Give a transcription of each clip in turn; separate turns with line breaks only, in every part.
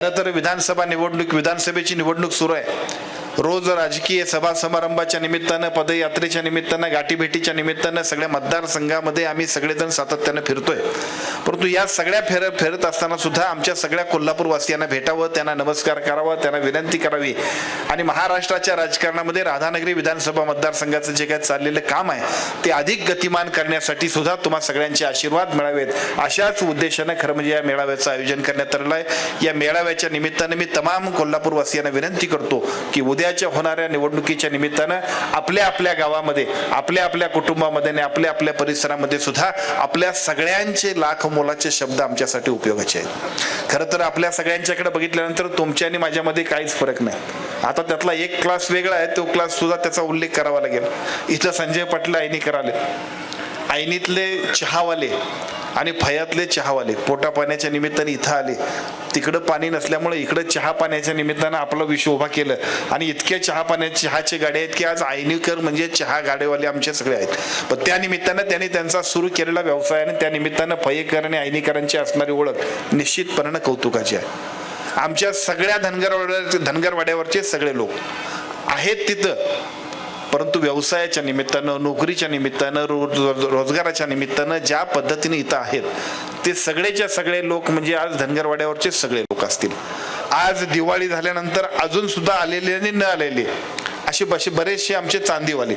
खरं तर विधानसभा निवडणूक विधानसभेची निवडणूक सुरू आहे. रोज राजकीय सभा समारंभाच्या निमित्तानं पदयात्रेच्या निमित्तानं गाठीभेटीच्या निमित्तानं सगळ्या मतदारसंघामध्ये आम्ही सगळेजण सातत्यानं फिरतोय. परंतु या सगळ्या फेर फिरत असताना सुद्धा आमच्या सगळ्या कोल्हापूरवासियांना भेटावं त्यांना नमस्कार करावा त्यांना विनंती करावी. आणि महाराष्ट्राच्या राजकारणामध्ये राधानगरी विधानसभा मतदारसंघाचं जे काय चाललेलं काम आहे ते अधिक गतिमान करण्यासाठी सुद्धा तुम्हा सगळ्यांचे आशीर्वाद मिळावेत. अशाच उद्देशानं खरं म्हणजे या मेळाव्याचं आयोजन करण्यात आलेलं आहे. या मेळाव्याच्या निमित्तानं मी तमाम कोल्हापूरवासियांना विनंती करतो की उद्याच्या होणाऱ्या निवडणुकीच्या निमित्तानं आपल्या आपल्या गावामध्ये आपल्या आपल्या कुटुंबामध्ये आणि आपल्या आपल्या परिसरामध्ये सुद्धा आपल्या सगळ्यांचे लाख मोलाचे शब्द आमच्यासाठी उपयोगाचे आहेत. खरं तर आपल्या सगळ्यांच्याकडे बघितल्यानंतर तुमच्या आणि माझ्यामध्ये काहीच फरक नाही. आता त्यातला एक क्लास वेगळा आहे तो क्लास सुद्धा त्याचा उल्लेख करावा लागेल. इथं संजय पाटील आईने कराले ऐनीतले चहावाले आणि फयातले चहावाले पोटा पाण्याच्या निमित्ताने इथं आले. तिकडं पाणी नसल्यामुळे इकडं चहा पाण्याच्या निमित्तानं आपलं विश्व उभा केलं. आणि इतके चहा पाण्याचे चहाचे गाडे आहेत की आज आयनीकर म्हणजे चहा गाडेवाले आमचे सगळे आहेत. पण त्या निमित्तानं त्यांनी त्यांचा सुरू केलेला व्यवसाय आणि त्या निमित्तानं फयेकर आणि आयनीकरांची असणारी ओळख निश्चितपणे कौतुकाची आहे. आमच्या सगळ्या धनगरवाड्या धनगरवाड्यावरचे सगळे लोक आहेत तिथं. परंतु व्यवसायाच्या निमित्तानं नोकरीच्या निमित्तानं रोज रोजगाराच्या निमित्तानं ज्या पद्धतीने इथं आहेत ते सगळेच्या सगळे लोक म्हणजे आज धनगरवाड्यावरचे सगळे लोक असतील. आज दिवाळी झाल्यानंतर अजून सुद्धा आलेले आणि न आलेले. असे असे बरेचसे आमचे चांदीवाले.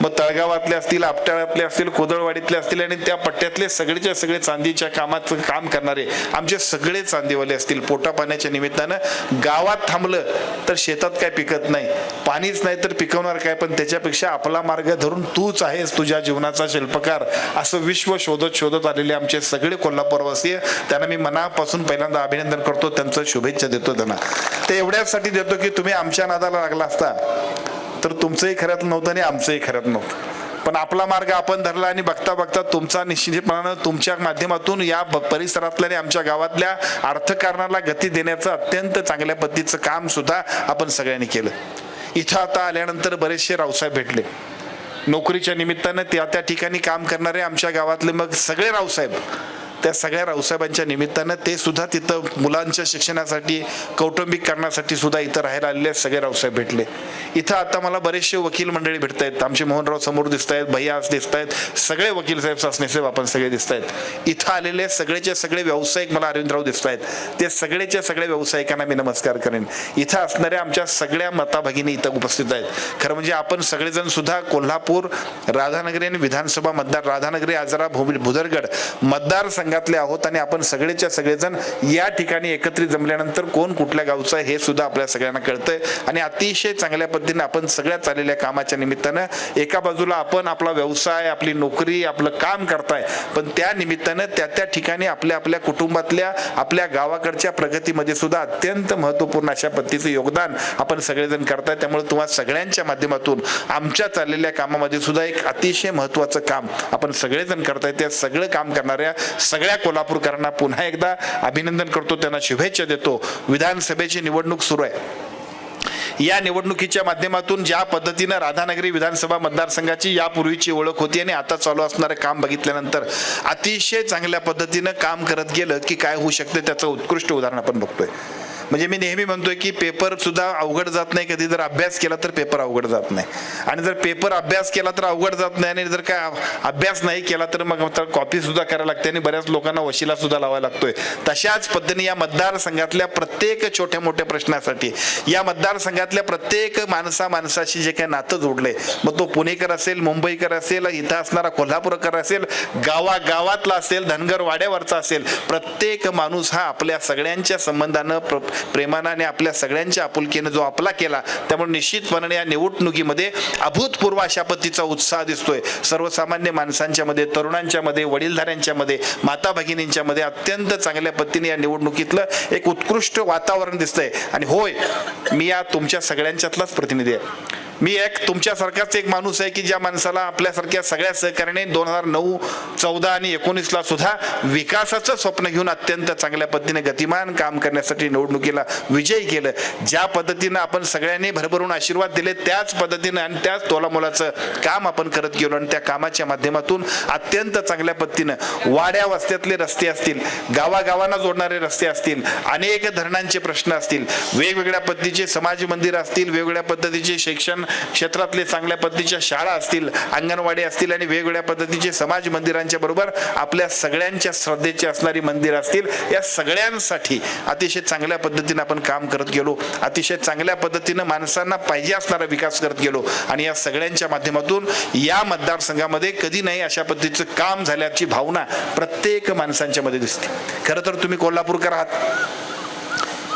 मग तळगावातले असतील आपटाळातले असतील कोदळवाडीतले असतील आणि त्या पट्ट्यातले सगळेच्या सगळे चांदीच्या कामात काम करणारे आमचे सगळे चांदीवाले असतील. पोटा पाण्याच्या निमित्तानं गावात थांबलं तर शेतात काय पिकत नाही. पाणीच नाही तर पिकवणार काय? पण त्याच्यापेक्षा आपला मार्ग धरून तूच आहेस तुझ्या जीवनाचा शिल्पकार. असं विश्व शोधत शोधत आलेले आमचे सगळे कोल्हापूरवासीय त्यांना मी मनापासून पहिल्यांदा अभिनंदन करतो. त्यांचं शुभेच्छा देतो त्यांना. ते एवढ्यासाठी देतो की तुम्ही आमच्या नादाला लागला असता. तर तुमचंही खऱ्यात नव्हतं आणि आमचंही खऱ्यात नव्हतं. पण आपला मार्ग आपण धरला आणि बघता बघता तुमचा निश्चितपणानं तुमच्या माध्यमातून या ब- परिसरातल्या आणि आमच्या गावातल्या अर्थकारणाला गती देण्याचं अत्यंत चांगल्या पद्धतीचं काम सुद्धा आपण सगळ्यांनी केलं. इथं आता आल्यानंतर बरेचसे रावसाहेब भेटले. नोकरीच्या निमित्तानं त्या त्या ठिकाणी काम करणारे आमच्या गावातले मग सगळे रावसाहेब. त्या सगळ्या रावसाहेबांच्या निमित्तानं ते सुद्धा तिथं मुलांच्या शिक्षणासाठी कौटुंबिक कारणासाठी सुद्धा इथं राहायला आलेले सगळे रावसाहेब भेटले. इथं आता मला बरेचसे वकील मंडळी भेटत आहेत आमचे मोहनराव समोर दिसत आहेत भैया दिसत आहेत सगळे वकील साहेब सासनेसाहेब आपण सगळे दिसत आहेत इथं आलेले सगळेचे सगळे व्यावसायिक मला अरविंदराव दिसत आहेत ते सगळेच्या सगळ्या व्यावसायिकांना मी नमस्कार करेन. इथं असणाऱ्या आमच्या सगळ्या मता भगिनी इथं उपस्थित आहेत. खरं म्हणजे आपण सगळेजण सुद्धा कोल्हापूर राधानगरी आणि विधानसभा मतदार राधानगरी आजरा भूमी भुदरगड मतदारसंघातले आहोत आणि आपण सगळेच्या सगळेजण या ठिकाणी एकत्रित जमल्यानंतर कोण कुठल्या गावचं आहे हे सुद्धा आपल्या सगळ्यांना कळतंय. आणि अतिशय चांगल्या पद्धतीने आपण सगळ्या चाललेल्या कामाच्या निमित्तानं एका बाजूला आपण आपला व्यवसाय आपली नोकरी आपलं काम करताय. पण त्या निमित्तानं त्या त्या ठिकाणी आपल्या आपल्या कुटुंबातल्या आपल्या गावाकडच्या प्रगतीमध्ये सुद्धा अत्यंत महत्त्वपूर्ण अशा पद्धतीचं योगदान आपण सगळेजण करताय. त्यामुळे तुम्हाला सगळ्यांच्या माध्यमातून आमच्या चाललेल्या कामामध्ये सुद्धा एक अतिशय महत्वाचं काम आपण सगळेजण करताय. त्या सगळं काम करणाऱ्या सगळ्या कोल्हापूरकरांना पुन्हा एकदा अभिनंदन करतो त्यांना शुभेच्छा देतो. विधानसभेची निवडणूक सुरू आहे. या निवडणुकीच्या माध्यमातून ज्या पद्धतीनं राधानगरी विधानसभा मतदारसंघाची यापूर्वीची ओळख होती आणि आता चालू असणारं काम बघितल्यानंतर अतिशय चांगल्या पद्धतीनं काम करत गेलं की काय होऊ शकते त्याचं उत्कृष्ट उदाहरण आपण बघतोय. म्हणजे मी नेहमी म्हणतोय की पेपर सुद्धा अवघड जात नाही. कधी जर अभ्यास केला तर पेपर अवघड जात नाही. आणि जर पेपर अभ्यास केला तर अवघड जात नाही आणि जर काय अभ्यास नाही केला तर मग कॉपी सुद्धा करायला लागते आणि बऱ्याच लोकांना वशिला सुद्धा लावायला लागतोय. तशाच पद्धतीने या मतदारसंघातल्या प्रत्येक छोट्या मोठ्या प्रश्नासाठी या मतदारसंघातल्या प्रत्येक माणसा माणसाशी जे काही नातं जोडलंय मग तो पुणेकर असेल मुंबईकर असेल इथं असणारा कोल्हापूरकर असेल गावा गावातला असेल धनगर वाड्यावरचा असेल प्रत्येक माणूस हा आपल्या सगळ्यांच्या संबंधानं प्रेमानाने आपल्या सगळ्यांच्या आपुलकीने जो आपला केला त्यामुळे निश्चितपणे या निवडणुकीमध्ये अभूतपूर्व अशा पद्धतीचा उत्साह दिसतोय. सर्वसामान्य माणसांच्या मध्ये तरुणांच्या मध्ये वडीलधाऱ्यांच्या मध्ये माता भगिनींच्या मध्ये अत्यंत चांगल्या पद्धतीने या निवडणुकीतलं एक उत्कृष्ट वातावरण दिसतंय. आणि होय मी या तुमच्या सगळ्यांच्यातलाच प्रतिनिधी आहे. मी एक तुमच्यासारखाच एक माणूस आहे की ज्या माणसाला आपल्यासारख्या सगळ्या सहकार्याने दोन हजार नऊ चौदा आणि एकोणीसला सुद्धा विकासाचं स्वप्न घेऊन अत्यंत चांगल्या पद्धतीने गतिमान काम करण्यासाठी निवडणुकीला विजयी केलं. ज्या पद्धतीनं आपण सगळ्यांनी भरभरून आशीर्वाद दिले त्याच पद्धतीनं आणि त्याच तोलामोलाचं काम आपण करत गेलो आणि त्या कामाच्या माध्यमातून अत्यंत चांगल्या पद्धतीनं वाड्या वस्त्यातले रस्ते असतील गावागावांना जोडणारे रस्ते असतील अनेक धरणांचे प्रश्न असतील वेगवेगळ्या पद्धतीचे समाज मंदिर असतील वेगवेगळ्या पद्धतीचे शिक्षण क्षेत्रातले चांगल्या पद्धतीच्या शाळा असतील अंगणवाडी असतील आणि वेगवेगळ्या पद्धतीचे समाज मंदिरांच्या बरोबर आपल्या सगळ्यांच्या श्रद्धेची असणारी मंदिर असतील या सगळ्यांसाठी अतिशय चांगल्या पद्धतीने आपण काम करत गेलो. अतिशय चांगल्या पद्धतीनं माणसांना पाहिजे असणारा विकास करत गेलो. आणि या सगळ्यांच्या माध्यमातून या मतदारसंघामध्ये कधी नाही अशा पद्धतीचं काम झाल्याची भावना प्रत्येक माणसांच्या मध्ये दिसते. खरं तर तुम्ही कोल्हापूरकर आहात.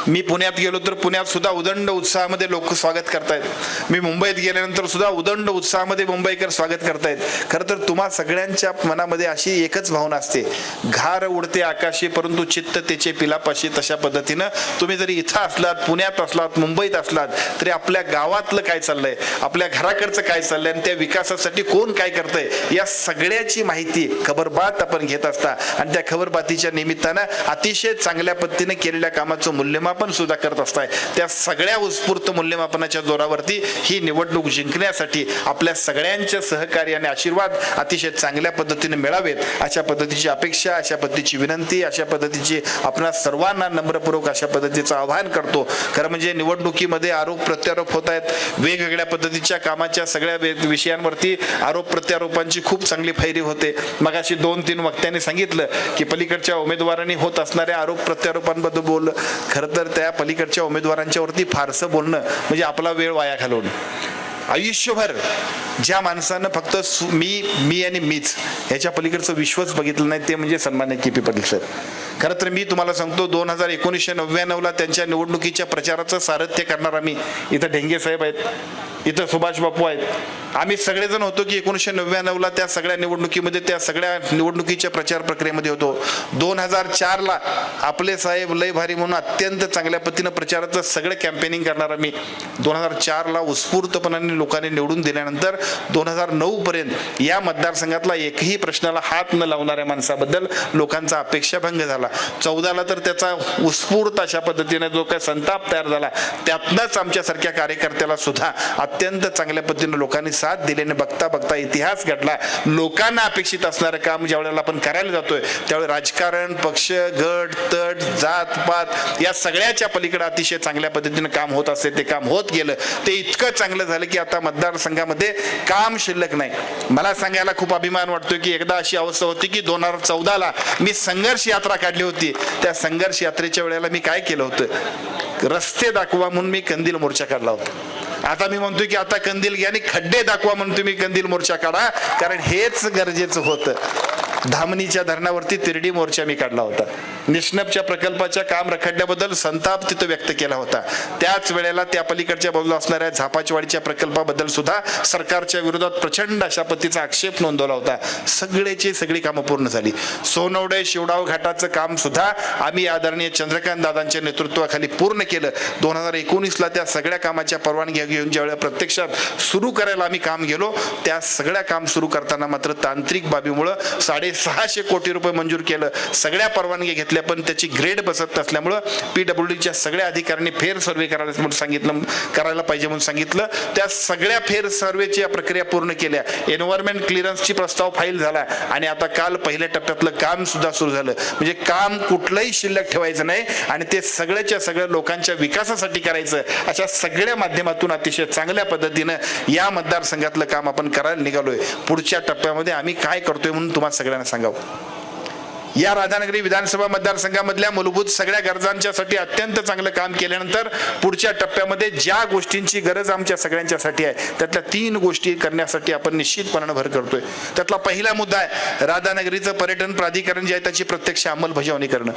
मी पुण्यात गेलो तर पुण्यात सुद्धा उदंड उत्साहामध्ये लोक स्वागत करतायत. मी मुंबईत गेल्यानंतर सुद्धा उदंड उत्साहामध्ये मुंबईकर स्वागत करतायत. खरं तर तुम्हा सगळ्यांच्या मनामध्ये अशी एकच भावना असते. घार उडते आकाशी परंतु चित्त त्याचे पिलापाशी तशा पद्धतीनं तुम्ही जरी इथं असलात पुण्यात असलात मुंबईत असलात तरी आपल्या गावातलं काय चाललंय आपल्या घराकडचं काय चाललंय आणि त्या विकासासाठी कोण काय करतंय या सगळ्याची माहिती खबरबात आपण घेत असता. आणि त्या खबरबातीच्या निमित्तानं अतिशय चांगल्या पद्धतीने केलेल्या कामाचं मूल्यमापन सुद्धा करत असताय. त्या सगळ्या उत्स्फूर्त मूल्यमापनाच्या जोरावरती ही निवडणूक जिंकण्यासाठी आपल्या सगळ्यांच्या सहकार्य आणि आशीर्वाद अतिशय चांगल्या पद्धतीने मिळावेत. अशा पद्धतीची अपेक्षा अशा पद्धतीची विनंती अशा पद्धतीची आपणा सर्वांना नम्रपूर्वक अशा पद्धतीचं आवाहन करतो. खरं म्हणजे निवडणुकीमध्ये आरोप प्रत्यारोप होत आहेत. वेगवेगळ्या पद्धतीच्या कामाच्या सगळ्या विषयांवरती आरोप प्रत्यारोपांची खूप चांगली फैरी होते. मग अशी दोन तीन वक्त्यांनी सांगितलं की पलीकडच्या उमेदवारांनी होत असणाऱ्या आरोप प्रत्यारोपांबद्दल बोललं खरं तर तर त्या पलीकडच्या उमेदवारांच्यावरती फारसं बोलणं म्हणजे आपला वेळ वाया घालवणं. आयुष्यभर ज्या माणसानं फक्त सु- मी मी आणि मीच ह्याच्या पलीकडचं विश्वच बघितलं नाही ते म्हणजे सन्मान्य के पी पाटील सर. खरं तर मी तुम्हाला सांगतो दोन हजार एकोणीसशे नव्याण्णवला त्यांच्या निवडणुकीच्या प्रचाराचं सारथ्य करणार आम्ही. इथं ढेंगे साहेब आहेत. इथं सुभाष बापू आहेत. आम्ही सगळेजण होतो की एकोणीसशे नव्याण्णवला त्या सगळ्या निवडणुकीमध्ये त्या सगळ्या निवडणुकीच्या प्रचार प्रक्रियेमध्ये होतो. दोन हजार चारला आपले साहेब लय भारी म्हणून अत्यंत चांगल्या पद्धतीनं प्रचाराचं सगळं कॅम्पेनिंग करणार आम्ही. दोन हजार चारला उत्स्फूर्तपणाने लोकांनी निवडून दिल्यानंतर दोन हजार नऊपर्यंत या मतदारसंघातला एकही प्रश्नाला हात न लावणाऱ्या माणसाबद्दल लोकांचा अपेक्षाभंग झाला. चौदाला तर त्याचा उत्स्फूर्त अशा पद्धतीने जो काय संताप तयार झाला त्यातनंच आमच्यासारख्या कार्यकर्त्याला सुद्धा अत्यंत चांगल्या पद्धतीने लोकांनी साथ दिल्याने बघता बघता इतिहास घडला. लोकांना अपेक्षित असणारं काम ज्या वेळेला आपण करायला जातोय त्यावेळी राजकारण पक्ष गट तट जात पात या सगळ्याच्या पलीकडे अतिशय चांगल्या पद्धतीने काम होत असते ते काम होत गेलं. ते इतकं चांगलं झालं की आता मतदारसंघामध्ये काम शिल्लक नाही. मला सांगायला खूप अभिमान वाटतोय की एकदा अशी अवस्था होती की दोन हजार चौदाला मी संघर्ष यात्रा काढली होती. त्या संघर्ष यात्रेच्या वेळेला मी काय केलं होतं? रस्ते दाखवा म्हणून मी कंदील मोर्चा काढला होता. आता मी म्हणतोय की आता कंदील घ्या आणि खड्डे दाखवा म्हणून तुम्ही कंदील मोर्चा काढा. कारण हेच गरजेचं होतं. धामणीच्या धरणावरती तिरडी मोर्चा मी काढला होता. निष्णपच्या प्रकल्पाच्या काम रखडल्याबद्दल संताप तिथं व्यक्त केला होता. त्याच वेळेला त्या पलीकडच्या बाजूला असणाऱ्या झापाचवाडीच्या प्रकल्पाबद्दल सुद्धा सरकारच्या विरोधात प्रचंड अशा पद्धतीचा आक्षेप नोंदवला होता. सगळेची सगळी कामं पूर्ण झाली. सोनवडे शिवडाव घाटाचं काम सुद्धा आम्ही आदरणीय चंद्रकांत दादांच्या नेतृत्वाखाली पूर्ण केलं. दोन हजार एकोणीसला त्या सगळ्या कामाच्या परवानग्या घेऊन ज्यावेळेला प्रत्यक्षात सुरू करायला आम्ही काम गेलो त्या सगळ्या काम सुरू करताना मात्र तांत्रिक बाबीमुळं साडेसहाशे कोटी रुपये मंजूर केलं. सगळ्या परवानग्या घेतल्या पण त्याची ग्रेड बसत नसल्यामुळं पीडब्ल्यूडीच्या सगळ्या अधिकाऱ्यांनी फेर सर्वे करायला म्हणून सांगितलं करायला पाहिजे म्हणून सांगितलं. त्या सगळ्या फेर सर्वेची या प्रक्रिया पूर्ण केल्या. एन्व्हायरमेंट क्लिअरन्सची प्रस्ताव फाईल झाला आणि आता काल पहिल्या टप्प्यातलं काम सुद्धा सुरू झालं. म्हणजे काम कुठलंही शिल्लक ठेवायचं नाही आणि ते सगळ्याच्या सगळ्या लोकांच्या विकासासाठी करायचं अशा सगळ्या माध्यमातून अतिशय चांगल्या पद्धतीनं या मतदारसंघातलं काम आपण करायला निघालोय. पुढच्या टप्प्यामध्ये आम्ही काय करतोय म्हणून तुम्हाला सगळ्यांना सांगावं. या राधानगरी विधानसभा मतदारसंघामधल्या मूलभूत सगळ्या गरजांच्यासाठी अत्यंत चांगलं काम केल्यानंतर पुढच्या टप्प्यामध्ये ज्या गोष्टींची गरज आमच्या सगळ्यांच्यासाठी आहे त्यातल्या तीन गोष्टी करण्यासाठी आपण निश्चितपणानं भर करतोय. त्यातला पहिला मुद्दा आहे राधानगरीचं पर्यटन प्राधिकरण जे आहे त्याची प्रत्यक्ष अंमलबजावणी करणं.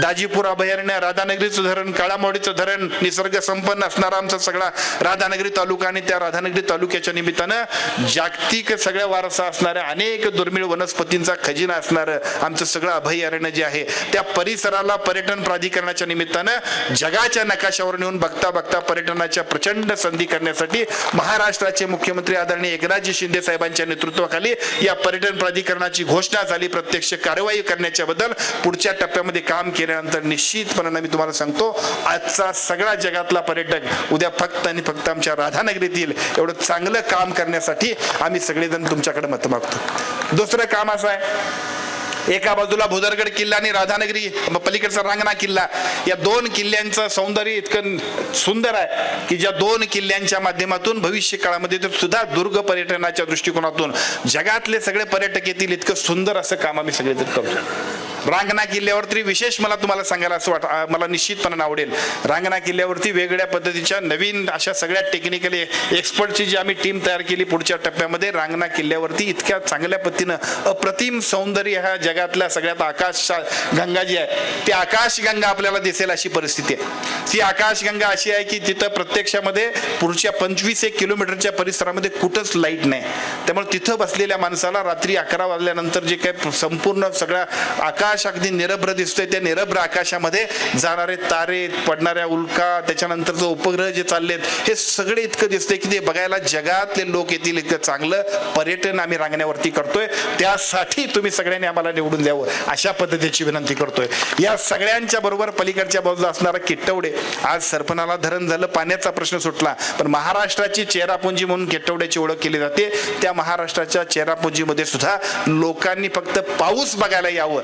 दाजीपूर अभयारण्य राधानगरीचं धरण काळामोडीचं धरण निसर्ग संपन्न असणारा आमचा सगळा राधानगरी तालुका आणि त्या राधानगरी तालुक्याच्या निमित्तानं जागतिक सगळ्या वारसा असणाऱ्या अनेक दुर्मिळ वनस्पतींचा खजिना असणारं आमचं सगळं अभयारण्य जे आहे त्या परिसराला पर्यटन प्राधिकरणाच्या निमित्तानं जगाच्या नकाशावर नेऊन बघता बघता पर्यटनाच्या प्रचंड संधी करण्यासाठी महाराष्ट्राचे मुख्यमंत्री आदरणीय एकनाथजी शिंदे साहेबांच्या नेतृत्वाखाली या पर्यटन प्राधिकरणाची घोषणा झाली. प्रत्यक्ष कारवाई करण्याच्या बद्दल पुढच्या टप्प्यामध्ये काम केल्यानंतर निश्चितपणे मी तुम्हाला सांगतो आजचा सगळा जगातला पर्यटक उद्या फक्त आणि फक्त आमच्या राधानगरीत येईल. एवढं चांगलं काम करण्यासाठी आम्ही सगळेजण तुमच्याकडे मत मागतो. दुसरं काम असं आहे एका बाजूला भुदरगड किल्ला आणि राधानगरी पलीकडचा रांगणा किल्ला. या दोन किल्ल्यांचं सौंदर्य इतकं सुंदर आहे की ज्या दोन किल्ल्यांच्या माध्यमातून भविष्य काळामध्ये तर सुद्धा दुर्ग पर्यटनाच्या दृष्टिकोनातून जगातले सगळे पर्यटक येतील इतकं सुंदर असं काम आम्ही सगळेजण करतो रांगणा किल्ल्यावरती विशेष मला तुम्हाला सांगायला असं वाट मला निश्चितपणे आवडेल. रांगणा किल्ल्यावरती वेगवेगळ्या पद्धतीच्या नवीन अशा सगळ्या टेक्निकली एक्सपर्टची जी आम्ही टीम तयार केली पुढच्या टप्प्यामध्ये रांगणा किल्ल्यावरती इतक्या चांगल्या पद्धतीनं अप्रतिम सौंदर्य ह्या जगातल्या सगळ्यात आकाश गंगा जी आहे ती आकाशगंगा आपल्याला दिसेल अशी परिस्थिती आहे. ती आकाशगंगा अशी आहे की तिथं प्रत्यक्षामध्ये पुढच्या पंचवीस एक किलोमीटरच्या परिसरामध्ये कुठंच लाइट नाही. त्यामुळे तिथं बसलेल्या माणसाला रात्री अकरा वाजल्यानंतर जे काही संपूर्ण सगळ्या आकाश अगदी निरभ्र दिसतोय. त्या निरभ्र आकाशामध्ये जाणारे तारे पडणाऱ्या उल्का त्याच्यानंतरचं उपग्रह जे चाललेत हे सगळे इतकं दिसतंय की ते बघायला जगातले लोक येतील इतकं चांगलं. पर्यटन आम्ही रांगण्यावरती करतोय. त्यासाठी तुम्ही सगळ्यांनी आम्हाला निवडून द्यावं. अशा पद्धतीची विनंती करतोय. या सगळ्यांच्या बरोबर पलीकडच्या बाजूला असणारा किट्टवडे. आज सरपणाला धरण झालं पाण्याचा प्रश्न सुटला. पण महाराष्ट्राची चेहरापुंजी म्हणून किट्टवड्याची ओळख केली जाते. त्या महाराष्ट्राच्या चेहरापुंजीमध्ये सुद्धा लोकांनी फक्त पाऊस बघायला यावं.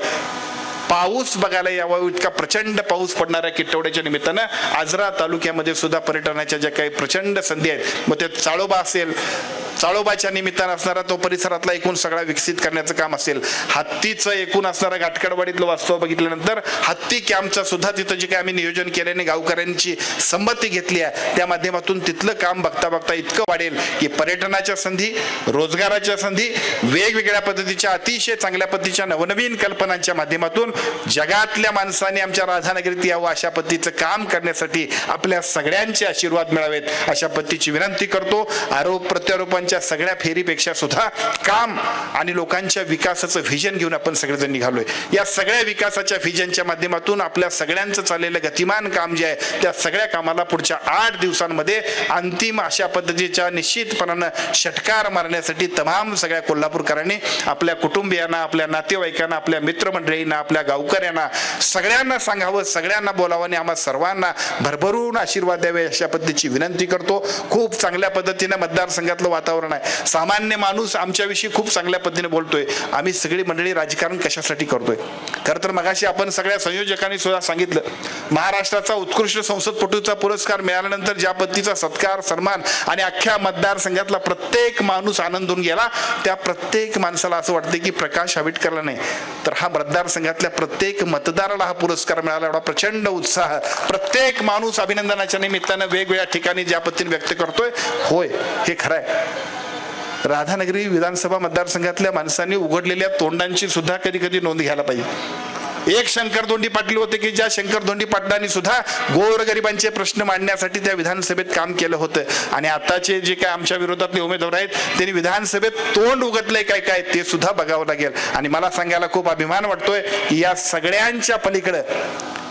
पाऊस बघायला यावा इतका प्रचंड पाऊस पडणाऱ्या किट्टवड्याच्या निमित्तानं आजरा तालुक्यामध्ये सुद्धा पर्यटनाच्या ज्या काही प्रचंड संधी आहेत मग ते चाळोबा असेल चाळोबाच्या निमित्तानं असणारा तो परिसरातला एकूण सगळा विकसित करण्याचं काम असेल. हत्तीचं एकूण असणारा घाटकडवाडीतलं वास्तव बघितल्यानंतर हत्ती कॅम्पचं सुद्धा तिथं जे काही आम्ही नियोजन केल्याने गावकऱ्यांची संमती घेतली आहे त्या माध्यमातून तिथलं काम बघता बघता इतकं वाढेल की पर्यटनाच्या संधी रोजगाराच्या संधी वेगवेगळ्या पद्धतीच्या अतिशय चांगल्या पद्धतीच्या नवनवीन कल्पनांच्या माध्यमातून जगातल्या माणसाने आमच्या राधानगरीत यावं अशा पद्धतीचं काम करण्यासाठी आपल्या सगळ्यांचे आशीर्वाद मिळावेत अशा पद्धतीची विनंती करतो. आरोप प्रत्यारोपांच्या सगळ्या फेरीपेक्षा सुद्धा काम आणि लोकांच्या विकासाचं व्हिजन घेऊन आपण सगळेजण निघालोय. या सगळ्या विकासाच्या व्हिजनच्या माध्यमातून आपल्या सगळ्यांचं चाललेलं गतिमान काम जे आहे त्या सगळ्या कामाला पुढच्या आठ दिवसांमध्ये अंतिम अशा पद्धतीच्या निश्चितपणानं षटकार मारण्यासाठी तमाम सगळ्या कोल्हापूरकरांनी आपल्या कुटुंबियांना आपल्या नातेवाईकांना आपल्या मित्रमंडळींना आपल्या गावकऱ्यांना सगळ्यांना सांगावं सगळ्यांना बोलावं आणि आम्हा सर्वांना भरभरून आशीर्वाद द्यावे अशा पद्धतीची विनंती करतो. खूप चांगल्या पद्धतीनं मतदारसंघातलं वातावरण आहे. सामान्य माणूस आमच्याविषयी खूप चांगल्या पद्धतीने बोलतोय. आम्ही सगळी मंडळी राजकारण कशासाठी करतोय? खरं तर मगाशी आपण सगळ्या संयोजकांनी सुद्धा सांगितलं. महाराष्ट्राचा उत्कृष्ट संसदपटूचा पुरस्कार मिळाल्यानंतर ज्या पद्धतीचा सत्कार सन्मान आणि अख्ख्या मतदारसंघातला प्रत्येक माणूस आनंदून गेला त्या प्रत्येक माणसाला असं वाटतं की प्रकाश आंबेडकरला नाही. तर हा मतदारसंघातल्या प्रत्येक मतदाराला हा पुरस्कार मिळाला. एवढा प्रचंड उत्साह. प्रत्येक माणूस अभिनंदनाच्या निमित्तानं वेगवेगळ्या ठिकाणी ज्या पद्धतीने व्यक्त करतोय होय हे खरं आहे. राधानगरी विधानसभा मतदारसंघातल्या माणसांनी उघडलेल्या तोंडांची सुद्धा कधी कधी नोंद घ्यायला पाहिजे. एक शंकर दोंडी पाटील होते की ज्या शंकर दोंडी पाटलांनी सुद्धा गोरगरिबांचे प्रश्न मांडण्यासाठी त्या विधानसभेत काम केलं होतं. आणि आताचे जे काय आमच्या विरोधातले उमेदवार आहेत त्यांनी विधानसभेत तोंड उघडलंय काय काय ते सुद्धा बघावं लागेल. आणि मला सांगायला खूप अभिमान वाटतोय की या सगळ्यांच्या पलीकडं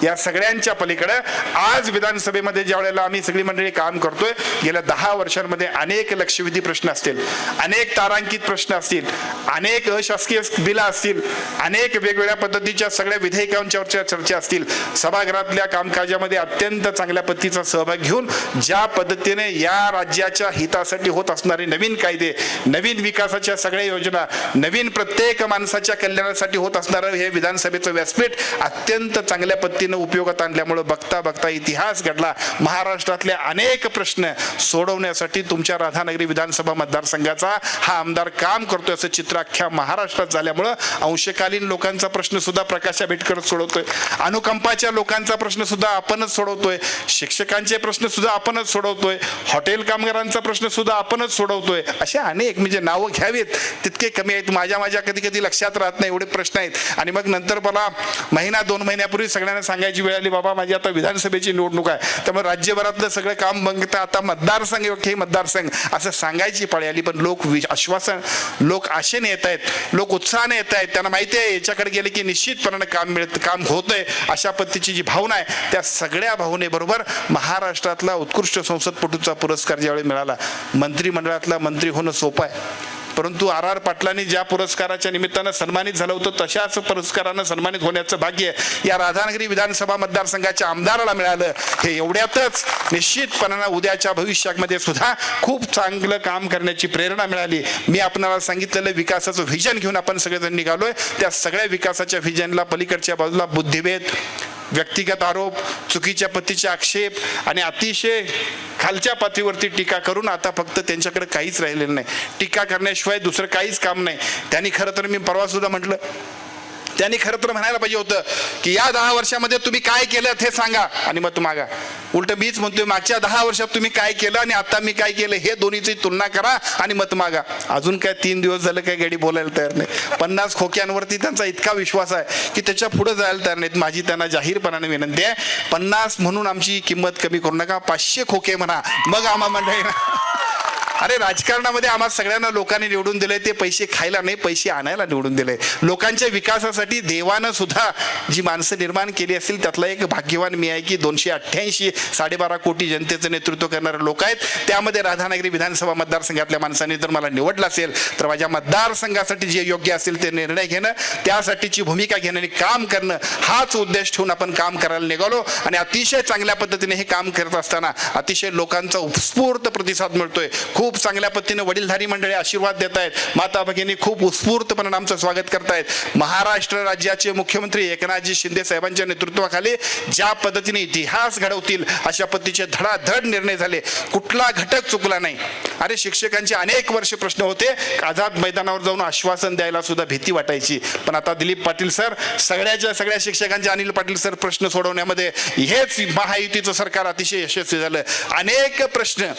या सगळ्यांच्या पलीकडे. आज विधानसभेमध्ये ज्या वेळेला आम्ही सगळी मंडळी काम करतोय गेल्या दहा वर्षांमध्ये अनेक लक्षवेधी प्रश्न असतील अनेक तारांकित प्रश्न असतील अनेक अशासकीय बिला असतील अनेक वेगवेगळ्या पद्धतीच्या सगळ्या विधेयकांच्या चर्चा असतील सभागृहातल्या कामकाजामध्ये अत्यंत चांगल्या पद्धतीचा सहभाग घेऊन ज्या पद्धतीने या राज्याच्या हितासाठी होत असणारे नवीन कायदे नवीन विकासाच्या सगळ्या योजना नवीन प्रत्येक माणसाच्या कल्याणासाठी होत असणारं हे विधानसभेचं व्यासपीठ अत्यंत चांगल्या पद्धतीने उपयोगात आणल्यामुळं बघता बघता इतिहास घडला. महाराष्ट्रातले अनेक प्रश्न सोडवण्यासाठी तुमच्या राधानगरी विधानसभा मतदारसंघाचा हा आमदार काम करतोय असं चित्र अख्ख्या महाराष्ट्रात झाल्यामुळं अंशकालीन लोकांचा प्रश्न सुद्धा प्रकाश आंबेडकर सोडवतोय. अनुकंपाच्या लोकांचा प्रश्न सुद्धा आपणच सोडवतोय. शिक्षकांचे प्रश्न सुद्धा आपणच सोडवतोय. हॉटेल कामगारांचा प्रश्न सुद्धा आपणच सोडवतोय. असे अनेक म्हणजे नावं घ्यावीत. तितके कमी आहेत. माझ्या माझ्या कधी कधी लक्षात राहत नाही. एवढे प्रश्न आहेत. आणि मग नंतर मला महिना दोन महिन्यापूर्वी सगळ्यांना सांगितलं सांगायची वेळ आली बाबा माझी आता विधानसभेची निवडणूक आहे. त्यामुळे राज्यभरातलं सगळं काम बघता आता मतदारसंघ हे मतदारसंघ. असं सांगायची पाळी आली पण लोक वि- आश्वासन लोक आशेने येत आहेत लोक उत्साहाने येत आहेत. त्यांना माहिती आहे याच्याकडे गेले की निश्चितपणाने काम मिळत काम होतंय अशा पद्धतीची जी भावना आहे त्या सगळ्या भावनेबरोबर महाराष्ट्रातला उत्कृष्ट संसदपटूचा पुरस्कार ज्यावेळी मिळाला मंत्रिमंडळातला मंत्री होणं सोपं आहे. परंतु आर आर पाटलांनी ज्या पुरस्काराच्या निमित्तानं सन्मानित झालं होतं तशाच पुरस्कारानं सन्मानित होण्याचं भाग्य या राधानगरी विधानसभा मतदारसंघाच्या आमदाराला मिळालं. हे एवढ्यातच निश्चितपणानं उद्याच्या भविष्यामध्ये सुद्धा खूप चांगलं काम करण्याची प्रेरणा मिळाली. मी आपणाला सांगितलेलं विकासाचं व्हिजन घेऊन आपण सगळेजण निघालोय. त्या सगळ्या विकासाच्या व्हिजनला पलीकडच्या बाजूला बुद्धिभेद व्यक्तिगत आरोप चुकीच्या पतीचे आक्षेप आणि अतिशय खालच्या पातळीवरती टीका करून आता फक्त त्यांच्याकडे काहीच राहिलेलं नाही. टीका करण्याशिवाय दुसरं काहीच काम नाही. त्यांनी खरं तर मी परवा सुद्धा म्हटलं त्यांनी खरं तर म्हणायला पाहिजे होतं की या दहा वर्षामध्ये तुम्ही काय केलं हे सांगा. आणि मत मागा. उलट मीच म्हणतोय मागच्या दहा वर्षात तुम्ही काय केलं आणि आता मी काय केलं हे दोन्हीची तुलना करा आणि मत मागा. अजून काय तीन दिवस झालं काय गाडी बोलायला तयार नाही. पन्नास खोक्यांवरती त्यांचा इतका विश्वास आहे की त्याच्या पुढे जायला तयार नाहीत. माझी त्यांना जाहीरपणाने विनंती आहे. पन्नास म्हणून आमची किंमत कमी करू नका. पाचशे खोके म्हणा. मग आम्हा मंडळी अरे राजकारणामध्ये आम्हाला सगळ्यांना लोकांनी निवडून दिले ते पैसे खायला नाही पैसे आणायला निवडून दिले लोकांच्या विकासासाठी देवानं सुद्धा जी माणसं निर्माण केली असतील त्यातला एक भाग्यवान मी आहे की दोनशे अठ्ठ्याऐंशी साडेबारा कोटी जनतेचं नेतृत्व करणारे लोक आहेत. त्यामध्ये राधानगरी विधानसभा मतदारसंघातल्या माणसांनी जर मला निवडलं असेल तर माझ्या मतदारसंघासाठी जे योग्य असेल ते निर्णय घेणं त्यासाठीची भूमिका घेणं आणि काम करणं हाच उद्देश ठेवून आपण काम करायला निघालो. आणि अतिशय चांगल्या पद्धतीने हे काम करत असताना अतिशय लोकांचा उत्स्फूर्त प्रतिसाद मिळतोय. खूप खूप चांगल्या पद्धतीने वडीलधारी मंडळी आशीर्वाद देत आहेत माता भगिनी खूप उत्स्फूर्तपणे आमचं स्वागत करतायत. महाराष्ट्र राज्याचे मुख्यमंत्री एकनाथजी शिंदे साहेबांच्या नेतृत्वाखाली ज्या पद्धतीने इतिहास घडवतील अशा पद्धतीचे धडाधड निर्णय झाले. कुठला घटक चुकला नाही. अरे शिक्षकांचे अनेक वर्ष प्रश्न होते. आझाद मैदानावर जाऊन आश्वासन द्यायला सुद्धा भीती वाटायची. पण आता दिलीप पाटील सर सगळ्याच्या सगळ्या शिक्षकांचे अनिल पाटील सर प्रश्न सोडवण्यामध्ये हेच महायुतीचं सरकार अतिशय यशस्वी झालं. अनेक प्रश्न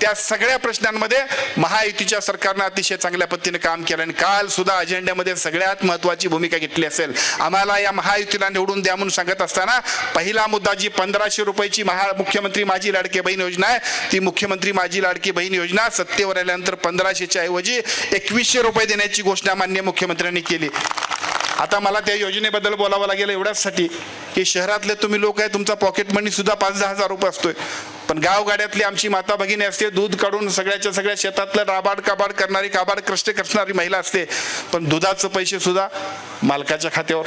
त्या सगळ्या प्रश्नांमध्ये महायुतीच्या सरकारनं अतिशय चांगल्या पद्धतीने काम केलं आणि काल सुद्धा अजेंड्यामध्ये सगळ्यात महत्वाची भूमिका घेतली असेल. आम्हाला या महायुतीला निवडून द्या म्हणून सांगत असताना पहिला मुद्दा जी पंधराशे रुपयाची महा मुख्यमंत्री माझी लाडकी बहीण योजना आहे ती मुख्यमंत्री माझी लाडकी बहीण योजना सत्तेवर आल्यानंतर पंधराशेच्या ऐवजी एकवीसशे रुपये देण्याची घोषणा मान्य मुख्यमंत्र्यांनी केली. आता मला त्या योजनेबद्दल बोलावं लागेल एवढ्याचसाठी की शहरातले तुम्ही लोक आहे तुमचा पॉकेट मनी सुद्धा पाच दहा हजार रुपये असतोय. पण गावगाड्यातली आमची माता भगिनी असते दूध काढून सगळ्याच्या सगळ्या शेतातलं राबाड काबाड करणारी काबाड कष्ट करणारी महिला असते. पण दुधाचं पैसे सुद्धा मालकाच्या खात्यावर.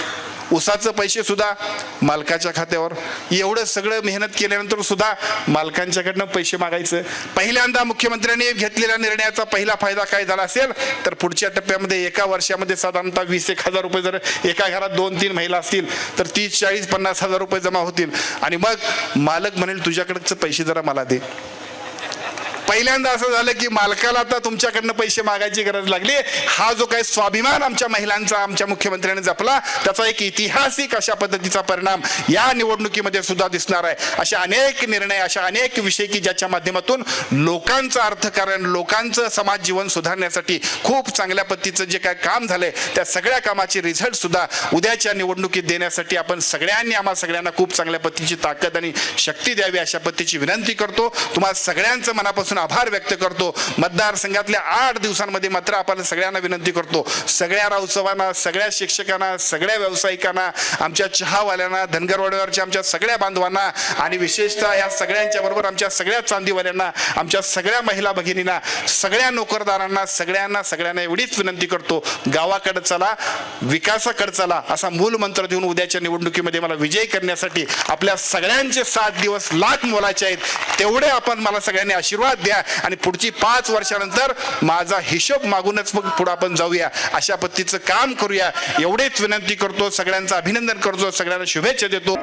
उसाचं पैसे सुद्धा मालकाच्या खात्यावर. एवढं सगळं मेहनत केल्यानंतर सुद्धा मालकांच्याकडनं पैसे मागायचं. पहिल्यांदा मुख्यमंत्र्यांनी घेतलेल्या निर्णयाचा पहिला फायदा काय झाला असेल तर पुढच्या टप्प्यामध्ये एका वर्षामध्ये साधारणतः वीस एक हजार रुपये जर एका घरात दोन तीन महिला असतील तर तीस चाळीस पन्नास हजार रुपये जमा होतील. आणि मग मालक म्हणेल तुझ्याकडचं पैसे जरा मला दे. पहिल्यांदा असं झालं की मालकाला आता तुमच्याकडनं पैसे मागायची गरज लागली. हा जो काही स्वाभिमान आमच्या महिलांचा आमच्या मुख्यमंत्र्यांनी जपला त्याचा एक ऐतिहासिक अशा पद्धतीचा परिणाम या निवडणुकीमध्ये सुद्धा दिसणार आहे. असे अनेक निर्णय अशा अनेक विषय की ज्याच्या माध्यमातून लोकांचं अर्थकारण लोकांचं समाज जीवन सुधारण्यासाठी खूप चांगल्या पद्धतीचं जे काय काम झालंय त्या सगळ्या कामाचे रिझल्ट सुद्धा उद्याच्या निवडणुकीत देण्यासाठी आपण सगळ्यांनी आम्हा सगळ्यांना खूप चांगल्या पद्धतीची ताकद आणि शक्ती द्यावी अशा पद्धतीची विनंती करतो. तुम्हाला सगळ्यांचं मनापासून आभार व्यक्त करतो. मतदारसंघातल्या आठ दिवसांमध्ये मात्र आपण सगळ्यांना विनंती करतो. सगळ्या रावचवांना सगळ्या शिक्षकांना सगळ्या व्यावसायिकांना आमच्या चहावाल्यांना धनगरवाड्यावरच्या आमच्या सगळ्या बांधवांना आणि विशेषतः या सगळ्यांच्या बरोबर आमच्या सगळ्या चांदीवाल्यांना आमच्या सगळ्या महिला भगिनींना सगळ्या नोकरदारांना सगळ्यांना सगळ्यांना एवढीच विनंती करतो. गावाकडे चला विकासाकडे चला असा मूल मंत्र देऊन उद्याच्या निवडणुकीमध्ये मला विजय करण्यासाठी आपल्या सगळ्यांचे सात दिवस लाख मोलाचे आहेत. तेवढे आपण मला सगळ्यांनी आशीर्वाद द्या. आणि पुढची पाच वर्षानंतर माझा हिशोब मागूनच मग पुढे आपण जाऊया. अशा पद्धतीचं काम करूया. एवढेच विनंती करतो. सगळ्यांचं अभिनंदन करतो. सगळ्यांना शुभेच्छा देतो.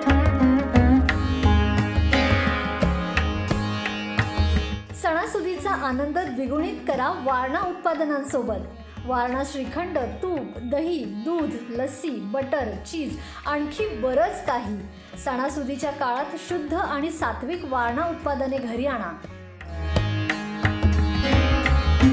सणासुदीचा आनंद द्विगुणित करा वारणा उत्पादनांसोबत. वारणा श्रीखंड तूप दही दूध लस्सी बटर चीज आणखी बरंच काही. सणासुदीच्या काळात शुद्ध आणि सात्विक वारणा उत्पादने घरी आणा.